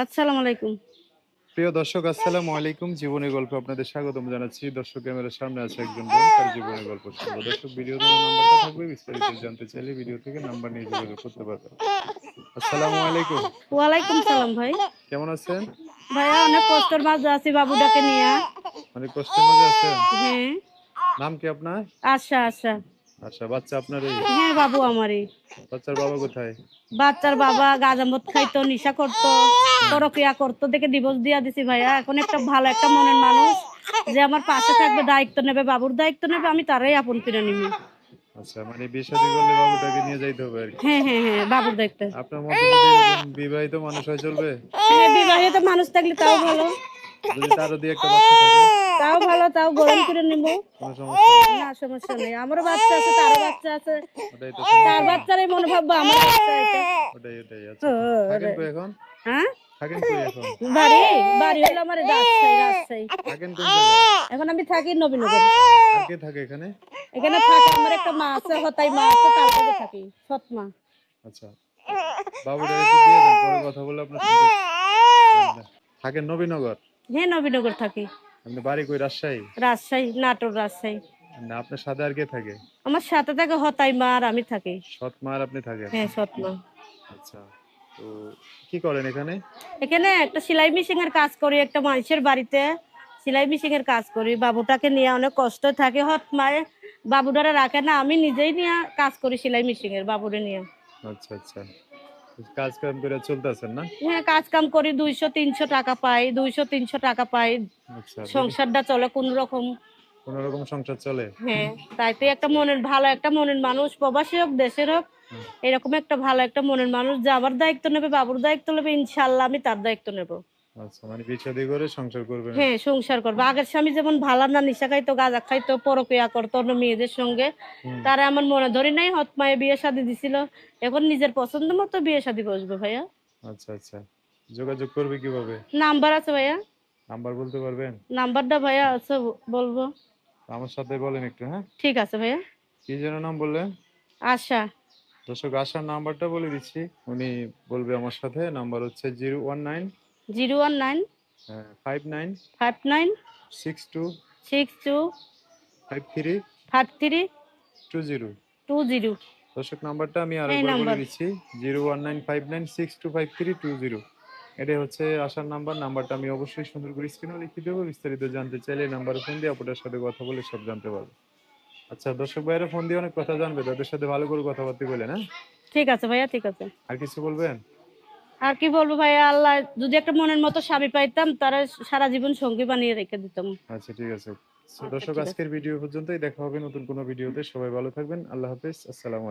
আসসালামু আলাইকুম। প্রিয় দর্শক আসসালামু আলাইকুম। জীবনী গল্প আপনাদের স্বাগতম জানাচ্ছি। দর্শক ক্যামেরার সামনে আছে একজন বোন তার জীবনী গল্প শুনব। দর্শক ভিডিও ধরে নাম্বারটা থাকবে বিস্তারিত জানতে চাইলে ভিডিও থেকে নাম্বার নিয়ে যোগাযোগ করতে পারবেন। আসসালামু আলাইকুম। ওয়ালাইকুম সালাম ভাই। কেমন আছেন? ভাইয়া অনেক কষ্টের মাঝে আছি বাবুটাকে নিয়ে। অনেক কষ্টের মধ্যে আছেন? হ্যাঁ। নাম কি আপনার? আচ্ছা আচ্ছা আচ্ছা বাচ্চা আপনার হ্যাঁ বাবু আমারই। বাচ্চার বাবা কোথায়? বাচ্চার বাবা গাঁজামত খাইতো নিশা করতো পরক্রিয়া করতো দেখে ডিভোর্স দিয়া দিছি ভাইয়া। এখন একটা ভালো একটা মনের মানুষ যে আমার পাশে থাকবে দায়িত্ব নেবে বাবুর দায়িত্ব নেবে আমি তারাই আপন করে নিবি। আচ্ছা মানে বিয়ে শাদী করলে বাবুটাকে নিয়ে যাইতে হবে আর কি। হ্যাঁ হ্যাঁ হ্যাঁ বাবুর দায়িত্ব। আপনার মতো বিবাহিত মানুষ হয় চলবে? হ্যাঁ বিবাহিত মানুষ থাকলে তাও ভালো। যদি তারও দিয়ে একটা বাচ্চা থাকে। তাও ভালো তাও গরম করে নিব। কোনো সমস্যা নেই। না সমস্যা নেই। আমারও বাচ্চা আছে তারও বাচ্চা আছে। ওটাই তো তার বাচ্চারই মনে ভাববো আমার বাচ্চা এটা। ওটাই ওটাই আচ্ছা। ও, থাকেন কই এখন? হ্যাঁ? থাকেন কই এখন? বাড়ি বাড়ি হলো আমার রাজশাহী রাজশাহী। থাকেন কোন জায়গায়? এখন আমি থাকি নবীনগর। আর কে থাকে এখানে? এখানে থাকে আমার একটা মা আছে হতাই মা আছে তার কাছে থাকি সৎ মা আচ্ছা। বাবুটা একটু দিয়ে দেন পরে কথা বলে আপনার সাথে থাকেন নবীনগর? হ্যাঁ নবীনগর থাকি। আপনি বাড়ি কই রাজশাহী? রাজশাহী নাটোর রাজশাহী। না আপনার সাথে আর কে থাকে? আমার সাথে থাকে হতাই মা আর আমি থাকি। সৎ মা আর আপনি থাকেন? হ্যাঁ সৎ মা। আচ্ছা তো কি করেন এখানে? এখানে একটা সেলাই মেশিন এর কাজ করি একটা মানুষের বাড়িতে সেলাই মেশিন এর কাজ করি। বাবুটাকে নিয়ে অনেক কষ্ট থাকে হত মায়ে বাবুটারে রাখে না আমি নিজেই নিয়ে কাজ করি সেলাই মেশিন এর বাবুরে নিয়ে। আচ্ছা আচ্ছা। কাজ কাম করে চলতেছেন না? হ্যাঁ কাজ কাম করি দুইশো তিনশো টাকা পাই দুইশো তিনশো টাকা পাই। আচ্ছা সংসারটা চলে কোন রকম কোন রকম সংসার চলে? হ্যাঁ তাইতে একটা মনের ভালো একটা মনের মানুষ প্রবাসী হোক দেশের হোক এরকম একটা ভালো একটা মনের মানুষ যে আমার দায়িত্ব নেবে বাবুর দায়িত্ব নেবে ইনশাল্লাহ আমি তার দায়িত্ব নেব। আচ্ছা মানে শাদী করে সংসার করবেন হ্যাঁ সংসার করব। আগের স্বামী যেমন ভালো না নিশা খাইতো গাঁজা খাইতো পরকিয়া করতো অন্য মেয়েদের সঙ্গে। তারা আমার মনে ধরি নাই হত মায়ে বিয়ে শাদি দিছিল। এখন নিজের পছন্দ মতো বিয়ে শাদি বসবে ভাইয়া। আচ্ছা আচ্ছা। যোগাযোগ করবে কীভাবে? নাম্বার আছে ভাইয়া। নাম্বার বলতে পারবেন? নাম্বারটা ভাইয়া আছে বলব। আমার সাথে বলেন একটু হ্যাঁ? ঠিক আছে ভাইয়া। কি যেন নাম বললেন? আশা। দর্শক আসার নাম্বারটা বলে দিচ্ছি। উনি বলবে আমার সাথে নাম্বার হচ্ছে zero one nine zero one nine five nine five nine six two six two five three five three two zero two zero দর্শক নাম্বারটা আমি আরেকবার বলে দিচ্ছি zero one nine five nine six two five three two zero. এটাই হচ্ছে আসার number নাম্বারটা আমি অবশ্যই সুন্দর করে স্ক্রিনে লিখে দেবো বিস্তারিত জানতে চাইলে নাম্বারে ফোন দিয়ে আপনার সাথে কথা বলে সব জানতে পারবে। আচ্ছা দর্শক ভাইয়েরা ফোন দিয়ে অনেক কথা জানবে তাদের সাথে ভালো করে কথাবার্তা বলেন হ্যাঁ? ঠিক আছে ভাইয়া ঠিক আছে। আর কিছু বলবেন? আর কি বলব ভাই আল্লাহ যদি একটা মনের মতো স্বামী পাইতাম তারা সারা জীবন সঙ্গী বানিয়ে রেখে দিতাম। আচ্ছা ঠিক আছে। আচ্ছা, দর্শক আজকের ভিডিও পর্যন্তই। দেখা হবে নতুন কোনো ভিডিওতে। সবাই ভালো থাকবেন। আল্লাহ হাফেজ। আসসালাম আলাইকুম।